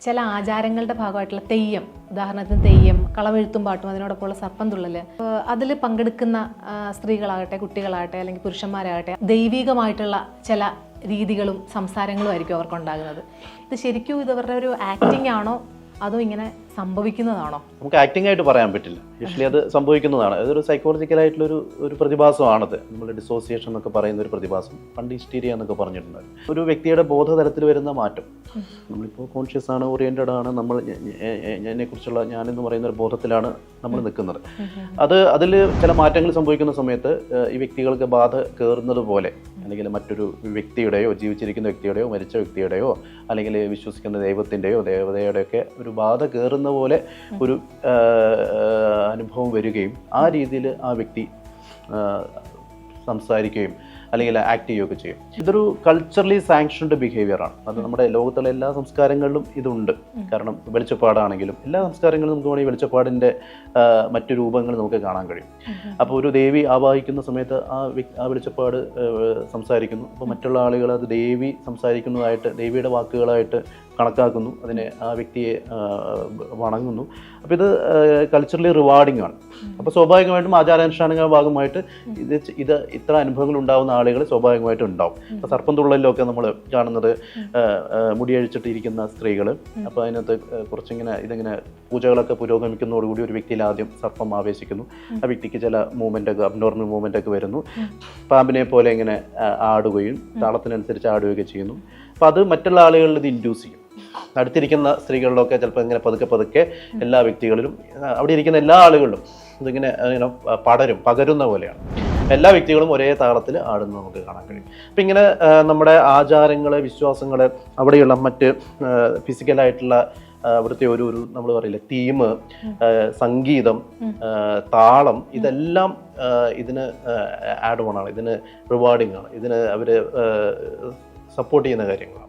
ചില ആചാരങ്ങളുടെ ഭാഗമായിട്ടുള്ള തെയ്യം ഉദാഹരണത്തിന് തെയ്യം കളവെഴുത്തും പാട്ടും അതിനോടൊപ്പമുള്ള സർപ്പം തുള്ളൽ അതിൽ പങ്കെടുക്കുന്ന സ്ത്രീകളാകട്ടെ കുട്ടികളാകട്ടെ അല്ലെങ്കിൽ പുരുഷന്മാരാകട്ടെ ദൈവികമായിട്ടുള്ള ചില രീതികളും സംസാരങ്ങളും ആയിരിക്കും അവർക്കുണ്ടാകുന്നത്. ഇത് ശരിക്കും ഇത് അവരുടെ ഒരു ആക്ടിംഗ് ആണോ അതോ ഇങ്ങനെ സംഭവിക്കുന്നതാണോ? നമുക്ക് ആക്ടിംഗ് ആയിട്ട് പറയാൻ പറ്റില്ല. യൂഷ്വലി അത് സംഭവിക്കുന്നതാണ്. അതൊരു സൈക്കോളജിക്കൽ ആയിട്ടുള്ള ഒരു ഒരു പ്രതിഭാസമാണത്. നമ്മൾ ഡിസോസിയേഷൻ എന്നൊക്കെ പറയുന്ന ഒരു പ്രതിഭാസം. പണ്ട് ഹിസ്റ്റീരിയ എന്നൊക്കെ പറഞ്ഞിട്ടുണ്ട്. ഒരു വ്യക്തിയുടെ ബോധതലത്തിൽ വരുന്ന മാറ്റം. നമ്മളിപ്പോൾ കോൺഷ്യസ് ആണ് ഓറിയന്റഡ് ആണ് നമ്മൾ എന്നെ കുറിച്ചുള്ള ഞാനെന്ന് പറയുന്ന ഒരു ബോധത്തിലാണ് നമ്മൾ നിൽക്കുന്നത്. അത് അതിൽ ചില മാറ്റങ്ങൾ സംഭവിക്കുന്ന സമയത്ത് ഈ വ്യക്തികൾക്ക് ബാധ കയറുന്നത് പോലെ അല്ലെങ്കിൽ മറ്റൊരു വ്യക്തിയുടെയോ ജീവിച്ചിരിക്കുന്ന വ്യക്തിയുടെയോ മരിച്ച വ്യക്തിയുടെയോ അല്ലെങ്കിൽ വിശ്വസിക്കുന്ന ദൈവത്തിന്റെയോ ദേവതയുടെയൊക്കെ ഒരു ബാധ കയറുന്ന പോലെ ഒരു അനുഭവം വരികയും ആ രീതിയിൽ ആ വ്യക്തി സംസാരിക്കുകയും അല്ലെങ്കിൽ ആക്ട് ചെയ്യുകയൊക്കെ ചെയ്യും. ഇതൊരു കൾച്ചറലി സാങ്ഷൻഡ് ബിഹേവിയർ ആണ്. അത് നമ്മുടെ ലോകത്തുള്ള എല്ലാ സംസ്കാരങ്ങളിലും ഇതുണ്ട്. കാരണം വെളിച്ചപ്പാടാണെങ്കിലും എല്ലാ സംസ്കാരങ്ങളിലും നമുക്ക് വേണമെങ്കിൽ വെളിച്ചപ്പാടിന്റെ മറ്റു രൂപങ്ങൾ നമുക്ക് കാണാൻ കഴിയും. അപ്പോൾ ഒരു ദേവി ആവാഹിക്കുന്ന സമയത്ത് ആ ആ വെളിച്ചപ്പാട് സംസാരിക്കുന്നു. അപ്പോൾ മറ്റുള്ള ആളുകൾ അത് ദേവി സംസാരിക്കുന്നതായിട്ട് ദേവിയുടെ വാക്കുകളായിട്ട് കണക്കാക്കുന്നു അതിനെ ആ വ്യക്തിയെ വണങ്ങുന്നു. അപ്പോൾ ഇത് കൾച്ചറലി റിവാർഡിംഗ് ആണ്. അപ്പോൾ സ്വാഭാവികമായിട്ടും ആചാരാനുഷ്ഠാനങ്ങളുടെ ഭാഗമായിട്ട് ഇത് ഇത് ഇത്ര അനുഭവങ്ങൾ ഉണ്ടാകുന്ന ആളുകൾ സ്വാഭാവികമായിട്ടും ഉണ്ടാവും. അപ്പോൾ സർപ്പം തുള്ളലിലൊക്കെ നമ്മൾ കാണുന്നത് മുടിയഴിച്ചിട്ടിരിക്കുന്ന സ്ത്രീകൾ അപ്പോൾ അതിനകത്ത് കുറച്ചിങ്ങനെ ഇതിങ്ങനെ പൂജകളൊക്കെ പുരോഗമിക്കുന്നതോടുകൂടി ഒരു വ്യക്തിയിൽ ആദ്യം സർപ്പം ആവേശിക്കുന്നു. ആ വ്യക്തിക്ക് ചില മൂവ്മെന്റ് ഒക്കെ അബ്നോർമൽ മൂവ്മെന്റ് ഒക്കെ വരുന്നു. പാമ്പിനെ പോലെ ഇങ്ങനെ ആടുകയും താളത്തിനനുസരിച്ച് ആടുകയൊക്കെ ചെയ്യുന്നു. അപ്പോൾ അത് മറ്റുള്ള ആളുകളിൽ ഇത് ഇൻഡ്യൂസ് ചെയ്യും. അടുത്തിരിക്കുന്ന സ്ത്രീകളിലൊക്കെ ചിലപ്പോൾ ഇങ്ങനെ പതുക്കെ പതുക്കെ എല്ലാ വ്യക്തികളിലും അവിടെ ഇരിക്കുന്ന എല്ലാ ആളുകളിലും ഇതിങ്ങനെ ഇങ്ങനെ പടരും പകരുന്ന പോലെയാണ്. എല്ലാ വ്യക്തികളും ഒരേ താളത്തിൽ ആടുന്നത് നമുക്ക് കാണാൻ കഴിയും. അപ്പം ഇങ്ങനെ നമ്മുടെ ആചാരങ്ങൾ വിശ്വാസങ്ങൾ അവിടെയുള്ള മറ്റ് ഫിസിക്കലായിട്ടുള്ള അവിടുത്തെ ഒരു ഒരു നമ്മൾ പറയില്ലേ തീം സംഗീതം താളം ഇതെല്ലാം ഇതിന് ആഡ് ഓൺ ആണ്. ഇതിന് റിവാർഡിംഗ് ആണ്. ഇതിന് അവർ സപ്പോർട്ട് ചെയ്യുന്ന കാര്യങ്ങളാണ്.